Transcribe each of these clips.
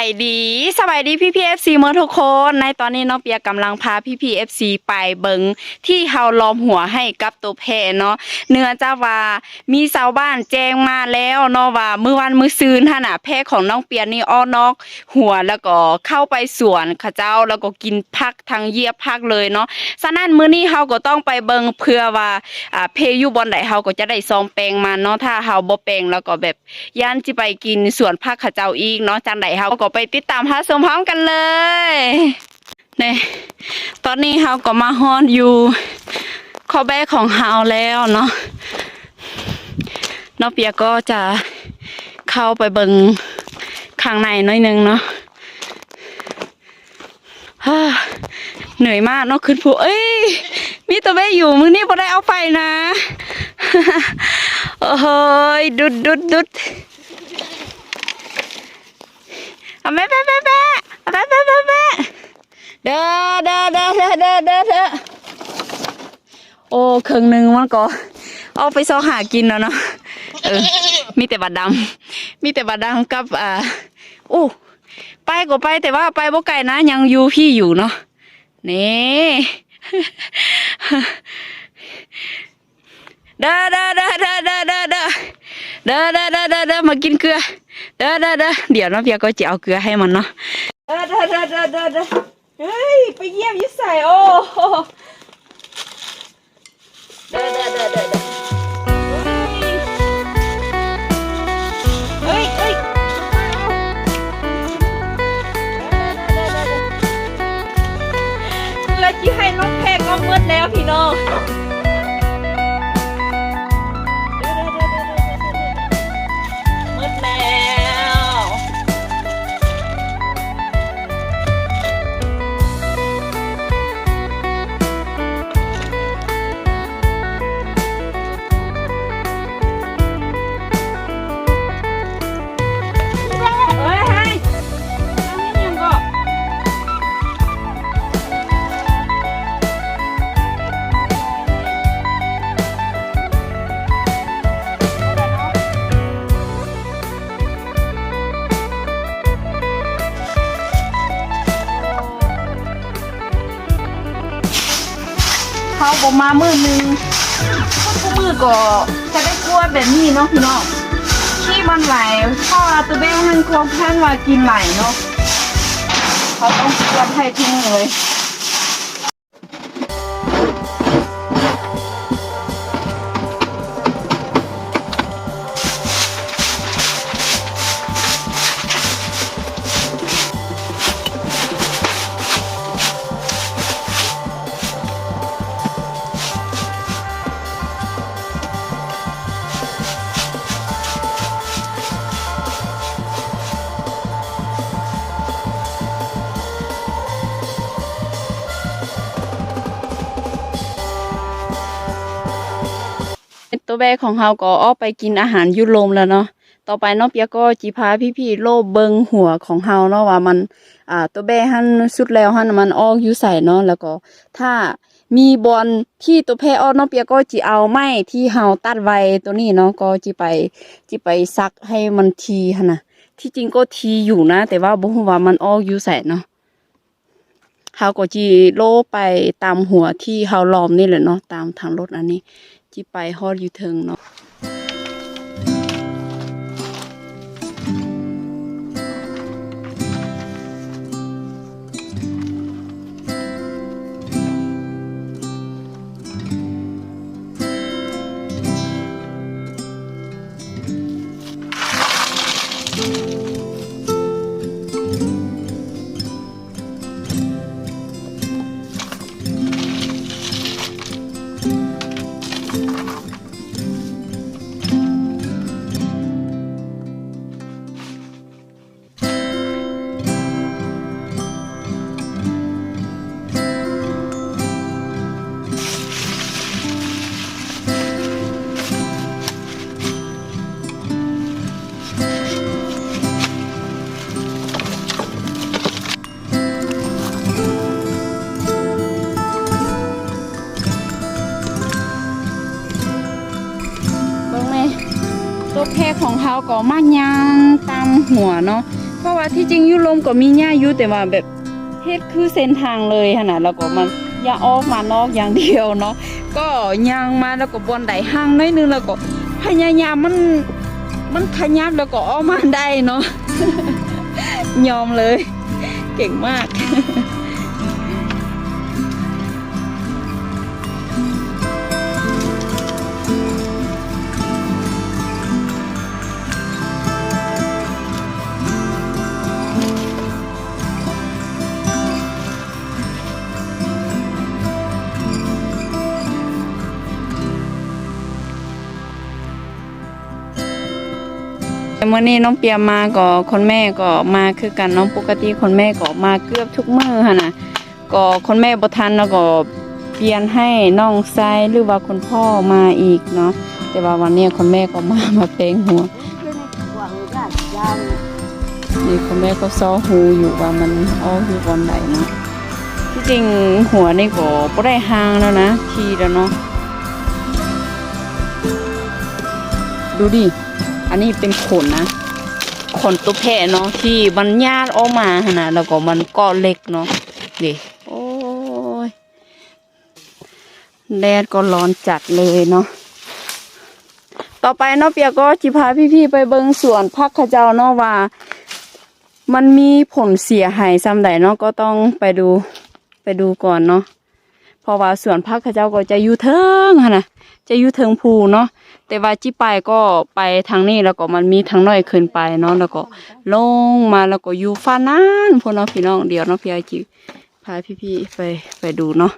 ายดีสบายดีพี่พีเอฟซีเมื่อทุกคน ในตอนนี้น้องเปียกำลังพาพี่พีเอฟซีไปเบิงที่เฮาล้อมหัวให้กับตัวแพเนาะเนื่องจาว่ามีชาวบ้านแจ้งมาแล้วเนาะว่ามื้อวันมื้อซืนท่านน่ะแพของน้องเปียนี่อ้อนอก หัวแล้วก็เข้าไปสวนข้าเจ้าแล้วก็กินพักทั้งเยียบพักเลยเนาะฉะนั้นมื้อนี้เฮาก็ต้องไปเบิงเพื่อว่าอ่าเพอยู่บอนใดเฮาก็จะได้ซองแปลงมาเนาะถ้าเฮาบ่แปลงแล้วก็แบบย่านจิไปกินสวนผักขาเจ้าอีกเนาะจังไดเฮาก็ไปติดตามหาชมพร้อมกันเลยนี่ตอนนี้เฮาก็มาฮอนอยู่ข้อแบกของเฮาแล้วเนาะน้องเปียก็จะเข้าไปเบิงข้างในน้อยนึงเนาะเหนื่อยมากเนาะขึ้นภูเอ้ย มีตัวแม่อยู่มือนี่พอได้เอาไปนะ โอ้ยดุดดุดดุด เอาแม่แม่แม่แม่แม่แม่แม่แม่เด้อเด้อเด้อเด้อเด้อเด้อเด้อโอ้ครึ่งหนึ่งมันก็เอาไปซอหากินแล้วเนาะเออ มีแต่บาดดำมีแต่บาดดำกับอ่าโอ้ไปก็ไปแต่ว่าไปบ่ไกลนะ ยังอยู่พี่อยู่เนาะนี่เด้อเด้อเด้อเด้อเด้อเด้อ เด้อเด้อเด้อเด้อเด้อมากินเกลือ เด้อเด้อเด้อเดี๋ยวน้องเพียก็จะเอาเกลือให้มันเนาะ เด้อเด้อเด้อเด้อเด้อเด้อเฮ้ยไปเยี่ยมยิ่ใส่โอ้เด้อเด้อเด้อเด้อเด้อเฮ้ยเฮ้ยเกลือที่ให้น้องแพงก็มืดแล้วพี่น้อง ออกมามือหนึงทุกมือก็จะได้กลัวแบบนี้เนาะพี่น้องขี้มันไหลพ่อตัวเบ้มันคงท่านว่ากินไหลเนาะเขาต้องกวนให้ทิ้งเลย แบของเราก็ออกไปกินอาหารยุโรมแล้วเนาะต่อไปน้องเปียก็จีพาพี่ๆโลบเบิงหัวของเฮาเนาะว่ามันอ่าตัวแบหันสุดแล้วหันมันออกอยู่ใส่เนาะแล้วก็ ถ้ามีบอลที่ตัวแพรออกน้องเปียก็จีเอาไม้ที่เฮาตัดไว้ตัวนี้เนาะก็จีไปจีไปซักให้มันทีหนะที่จริงก็ทีอยู่นะ แต่ว่าบ่ฮู้ว่ามันออกอยู่ใส่เนาะเฮาก็จีโลไปตามหัวที่เฮาล้อมนี่แหละเนาะตามทางรถอันนี้ ที่ไปฮอดอยู่เทิงเนาะ แม่ของเฮาก็มายางตามหัวเนาะเพราะว่าที่จริงยุลมก็มีหญ้าอยู่แต่ว่าแบบเฮ็ดคือเส้นทางเลยขนาดแล้วก็มันอย่าออกมานอกอย่างเดียวเนาะก็ยางมาแล้วก็บนไดห้างน้อยนึงแล้วก็พยายามมันมันขยับแล้วก็ออกมาได้เนาะยอมเลย เก่งมาก มื่อนี้น้องเปียมาก็คนแม่ก็มาคือกันน้องปกติคนแม่ก็มาเกือบทุกมื้อค่ะนะก็คนแม่บทันแล้วก็เปลี่ยนให้น้องชายหรือว่าคุณพ่อมาอีกเนาะแต่ว่าวันนี้คนแม่ก็มามาเพลงหัวนี่คนแม่ก็ซ้อหูอยู่ว่ามันอ้ออยู่บอนไหนเนาะที่จริงหัวนี่ก็บ่ได้ห่างแล้วนะทีแล้วเนาะดูดิ อันนี้เป็นขนนะ ขนตัวแพะเนาะที่มันญาติออกมาหนนะแล้วก็มันก็เล็กเนาะดิโอ้ยแดดก็ร้อนจัดเลยเนาะต่อไปเนาะเปียก็จิพาพี่ๆไปเบิงสวนพักขเจ้าเนาะว่า มันมีผลเสียหายซ้ำใดเนาะก็ต้องไปดูไปดูก่อนเนาะเพราะว่าสวนพักขเจ้าก็จะอยู่เทิงหั่นนะจะอยู่เทิงภูเนาะ แต่ว่าจิไปก็ไปทางนี้แล้วก็มันมีทางน้อยขึ้นไปเนาะแล้วก็ลงมาแล้วก็อยู่ฟ้านั้นพวกน้องพี่น้องเดียวน้องพี่ไอจิพาพี่ๆไปไปดูเนาะ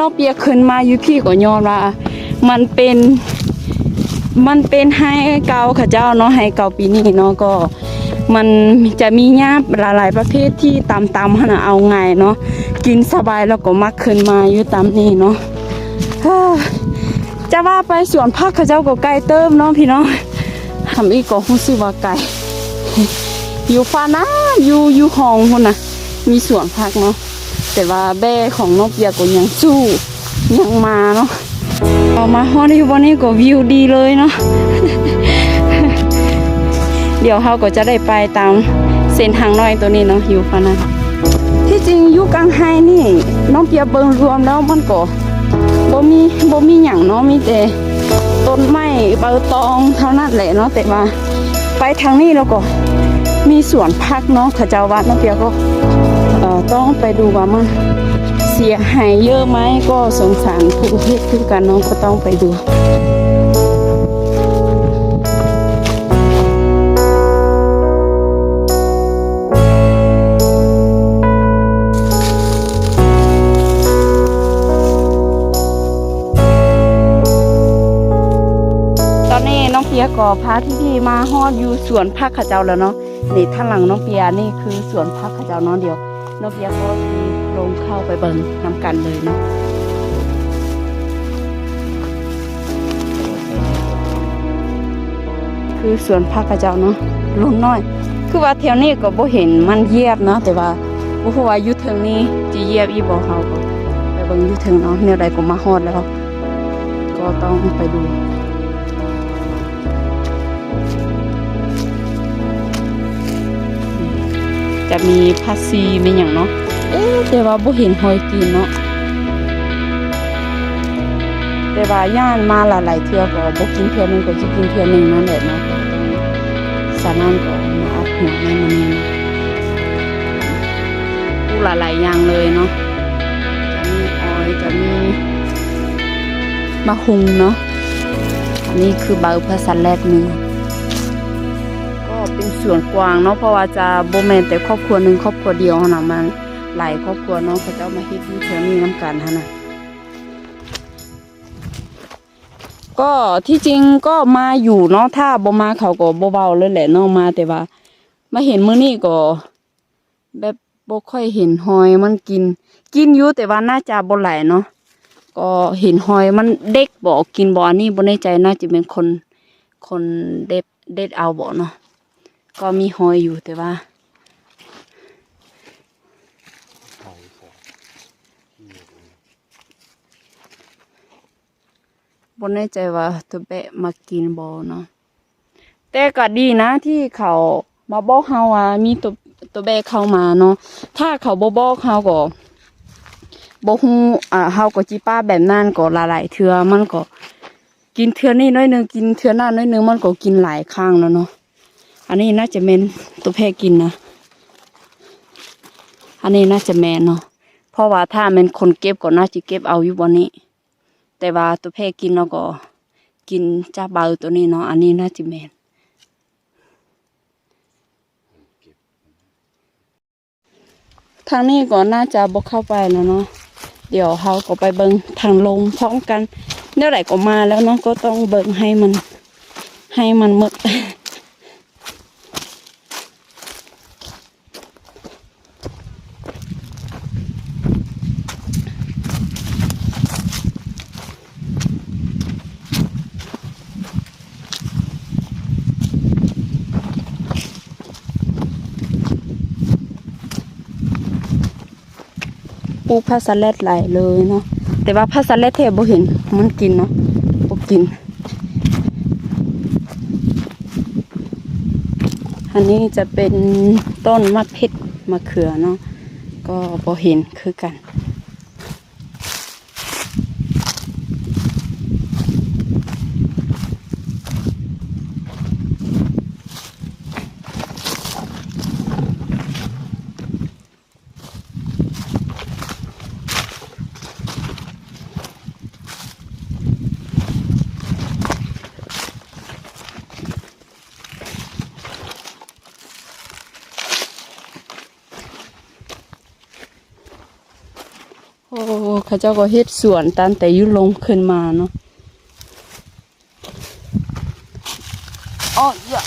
น้อกเปียขึ้นมาอยู่พี่ก็ยอนว่ามันเป็นมันเป็นไฮเกาค่ะเจ้าเนาะไฮเกาปีนี้เนาะก็ มันจะมีหญ้าหลายๆประเภทที่ตามตามขนาดเอาไงเนาะกินสบายแล้วก็มักขึ้นมาอยู่ตามนี้เนาะจะว่าไปสวนพักเขาเจ้าก็ไกลเติมเนาะพี่น้องทำอีกก็รู้สึกว่าไกลอยู่ฟ้านะอยู่อยู่ห้องคนน่ะ มีสวนพักเนาะ แต่ว่าแบ่ของนกเปียก็ยังสู้ยังมาเนาะออกมาฮอดอยู่บนนี้ก็วิวดีเลยเนาะเดี๋ยวเขาก็จะได้ไปตามเส้นทางน้อยตัวนี้เนาะอยู่ฟ้านั้นที่จริงยู่กลางไฮนี่น้องเปียเบิงรวมแล้วมันก็บ่มีบ่มีหยังเนาะมีแต่ต้นไม้ใบตองเท่านั้นแหละเนาะแต่ว่าไปทางนี้แล้วก็มีสวนพักเนาะขจาวัดน้องเปียก็ ต้องไปดูว่ามันเสียหายเยอะไหมก็สงสารผู้เพศคือกันเนาะก็ต้องไปดูตอนนี้น้องเปียก็พาพี่ๆมาฮอดอยู่สวนพักขเจ้าแล้วเนาะนี่ทางหลังน้องเปียนี่คือสวนพักขเจ้าเนาะเดียว น้องเปียก็สิลงเข้าไปเบิ่งนำกันเลยเนาะคือสวนพักเขาเจ้าเนาะลุนน้อย คือว่าแถวนี้ก็บ่เห็นมันเยียบเนาะแต่ว่าบ่ฮู้ว่าอยู่เทิงนี้จะเยียบอีบ่เฮาก็ไปเบิ่งอยู่เทิงเนาะแนวใดก็มาฮอดแล้ว ก็ต้องไปดู จะมีพัสซีมีอย่างเนาะเอ๊ะแต่ว่าบ่เห็นหอยกินเนาะแต่ว่าย่านมาหลายๆเทื่อก็บ่กินเทื่อหนึงก็สิกินเทื่อหนึงนั่นแหละเนาะสานั้นก็มาอัดหัวในมันนี้ผู้หลายๆอย่างเลยเนาะจะมีออยจะมีมะฮุงเนาะอันนี้คือเบาภาษาแรกเนื้อก็เป็น ส่วนกว้างเนาะเพราะว่าจะโบแมนแต่ครอบครัวหนึ่งครอบครัวเดียวนะมันหลายครอบครัวเนาะเขาเจ้ามาเฮ็ดอยู่แถวนี้น้ำกันฮะนะก็ที่จริงก็มาอยู่เนาะถ้าบ่มาเขาก็บ่เบาเลยแหละเนาะมาแต่ว่า มาเห็นมื้อนี้ก็ แบบบ่ค่อยเห็นหอยมันกิน กินอยู่แต่ว่าน่าจะบ่หลายเนาะก็เห็นหอยมันเด็กบ่กินบ่อันนี้บ่แน่ใจน่าจะเป็นคนคนเด็ดเด็ดเอาบ่เนาะ ก็มีหอยอยู่แต่ว่าบ่แน่ใจว่าตัวแบะมากินบ่เนาะแต่ก็ดีนะที่เขามาบอกเฮาว่ามีตัวตัวแบะเข้ามาเนาะถ้าเขาบ่บอกเฮาก็บ่ฮู้อ่าเฮาก็จิป้าแบบนั้นก็หลายๆเทื่อมันก็ กินเทื่อนี้น้อยนึงกินเทื่อน้าน้อยนึงมันก็กินหลายครั้งแล้วเนาะ อันนี้น่าจะแม่นตัวแพกินนะ อันนี้น่าจะแม่นเนาะ เพราะว่าถ้าแม่นคนเก็บก็น่าจะเก็บเอาอยู่บ่นี้ แต่ว่าตัวแพกินแล้วก็ กินจ้าเบาตัวนี้เนาะ อันนี้น่าจะแมนทางนี้ก็น่าจะบกเข้าไปแล้วเนาะ เดี๋ยวเขาก็ไปเบิงทางลงพร้อมกันเมื่อไหร่ก็มาแล้วเนาะก็ต้องเบิงให้มัน ให้มันหมด ปูพาสลัดไหลายเลยเนาะแต่ว่าผ้าสลัดแทบบ่เห็นมันกินเนาะบ่กิน อันนี้จะเป็นต้นมะเพ็ดมะเขือเนาะก็บ่เห็นคือกัน โอ้เขาเจ้าก็เฮ็ดสวนตั้งแต่ยุลงขึ้นมาเนาะอ๋อยะ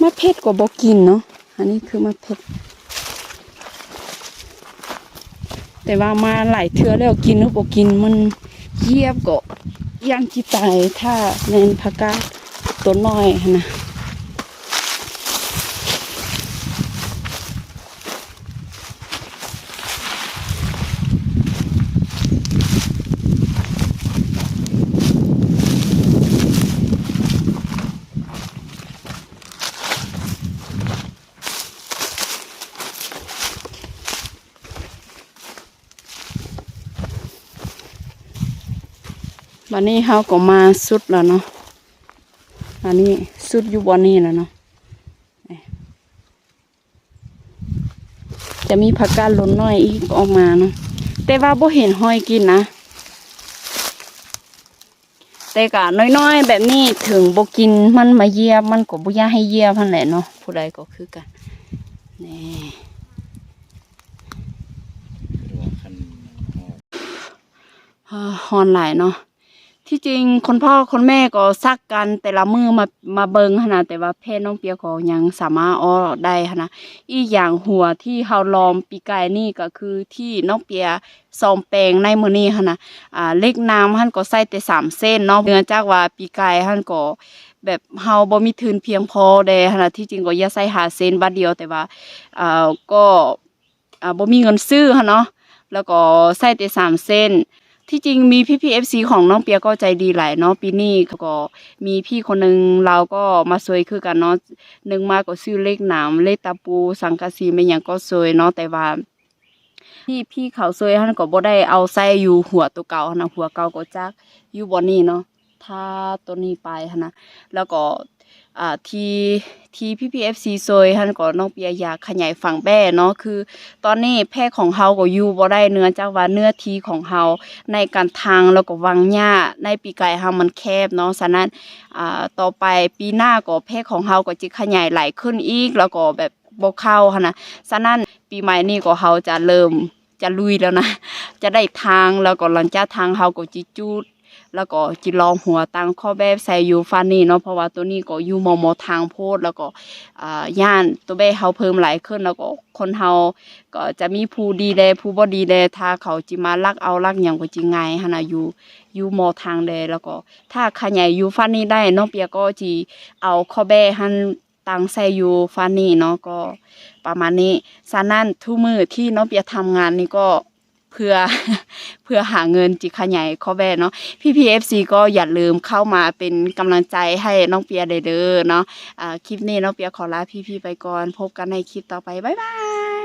มะเพ็ดก็บอกกินเนาะ อันนี้คือมะเพ็ด แต่ว่ามาหลายเทือแล้วกินหรือบ่กินมันเยียบก็ ย่างจีตายถ้าเน้นผักกาดตัวน้อยนะ วันนี้เฮาก็มาสุดแล้วเนาะอันนี้สุดอยู่บนนี้แล้วเนาะนี่จะมีผักกาดหล่นน้อยอีกออกมาเนาะแต่ว่าบ่เห็นห้อยกินนะ แต่กะน้อยๆ แบบนี้ถึงบ่กินมันมาเยียบมันก็บ่อยากให้เยียบพันแหละเนาะผู้ใดก็คือกันนี่อ่าฮอนหลายเนาะ ที่จริงคนพ่อคนแม่ก็ซักกันแต่ละมือมามาเบิงขนาดแต่ว่าแพ่น้องเปียก็ยังสามารถอ้อได้ขนาดอีกอย่างหัวที่เฮาลอมปีกายนี่ก็คือที่น้องเปียซอมแปลงในมือนี้ขนาดอ่าเล็กน้ำหันก็ใส่แต่สามเส้นเนาะเนื่องจากว่าปีกายหันก็แบบเฮาบ่มีทุนเพียงพอเด้ขนาดที่จริงก็อย่าใส่หาเส้นบาทเดียวแต่ว่าอ่าก็อ่าบ่มีเงินซื้อหันเนาะแล้วก็ใส่แต่สามเส้น ที่จริงมีพี่พีเอฟซีของน้องเปียก็ใจดีหลายเนาะปีนี้เขาก็มีพี่คนหนึ่งเราก็มาซวยคือกันเนาะหนึ่งมาก็ซื้อเลขหนามเลขตะปู สังกะสีไม่อย่างก็ซวยเนาะแต่ว่าพี่พี่เขาซวยท่านก็บ่ได้เอาใส่อยู่หัวตัวเก่าหั้นะหัวเก่าก็จักอยู่บนนี้เนาะถ้าตัวนี้ไปนะแล้วก็ ทีทีพี่พีเอฟซีซวยท่านก็น้องเปียอยากขยายฝั่งแบ่เนาะคือ ตอนนี้แพร่ของเฮาก็อยู่บ่ได้เนื้อจากว่าเนื้อทีของเฮาในการทางแล้วก็วางหญ้าในปีไกายเฮามันแคบเนาะฉะนั้นอ่าต่อไปปีหน้าก็แพร่ของเฮาก็จะขยายไหลายขึ้นอีกแล้วก็แบบบ่เข้าหั่นนะฉะนั้นปีใหม่นี้ก็เฮาจะเริ่มจะลุยแล้วนะ จะได้ทางแล้วก็หลังจากทางเฮาก็จิจูด แล้วก็จิลองหัวตังข้อแบบใส่อยู่ฟันนี่เนาะเพราะว่าตัวนี้ก็อยู่มอมอทางโพดแล้วก็อ่าย่านตัวเบ้เฮาเพิ่มหลายขึ้นแล้วก็คนเฮาก็จะมีผู้ดีแลผู้บ่ดีแลถ้าเขาจิมาลักเอาลักหยังก็จิง่ายหั่นะอยู่อยู่มอทางแดแล้วก็ ถ้าขยายอยู่ฟันนี่ได้น้องเปียก็จิเอาข้อแบ้หันตังใส่อยู่ฟันนี่เนาะก็ประมาณนี้ฉะนั้นทุกมือที่น้องเปียทำงานนี่ก็ เพื่อเพื่อหาเงินจิขยายข้อแบเนาะพี่พีเอฟซีก็อย่าลืมเข้ามาเป็นกำลังใจให้น้องเปียเด้อเนาะะคลิปนี้น้องเปียขอลาพี่ๆไปก่อน พบกันในคลิปต่อไป บ๊ายบาย